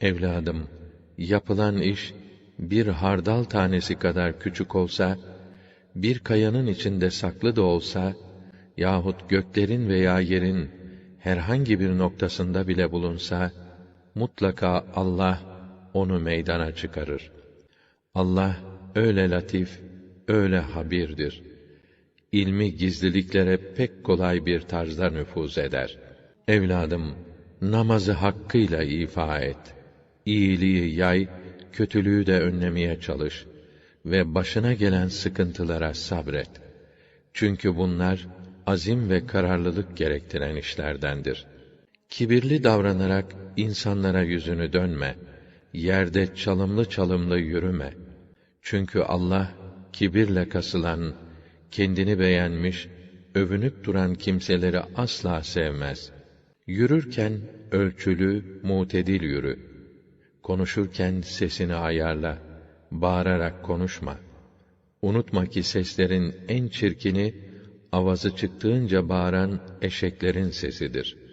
Evladım, yapılan iş bir hardal tanesi kadar küçük olsa, bir kayanın içinde saklı da olsa yahut göklerin veya yerin herhangi bir noktasında bile bulunsa mutlaka Allah onu meydana çıkarır. Allah öyle latif, öyle habirdir. İlmi gizliliklere pek kolay bir tarzda nüfuz eder. Evladım, namazı hakkıyla ifa et. İyiliği yay, kötülüğü de önlemeye çalış ve başına gelen sıkıntılara sabret. Çünkü bunlar azim ve kararlılık gerektiren işlerdendir. Kibirli davranarak insanlara yüzünü dönme. Yerde çalımlı çalımlı yürüme. Çünkü Allah kibirle kasılan, kendini beğenmiş, övünüp duran kimseleri asla sevmez. Yürürken ölçülü, mutedil yürü. Konuşurken sesini ayarla, bağırarak konuşma. Unutma ki seslerin en çirkini avazı çıktığınca bağıran eşeklerin sesidir.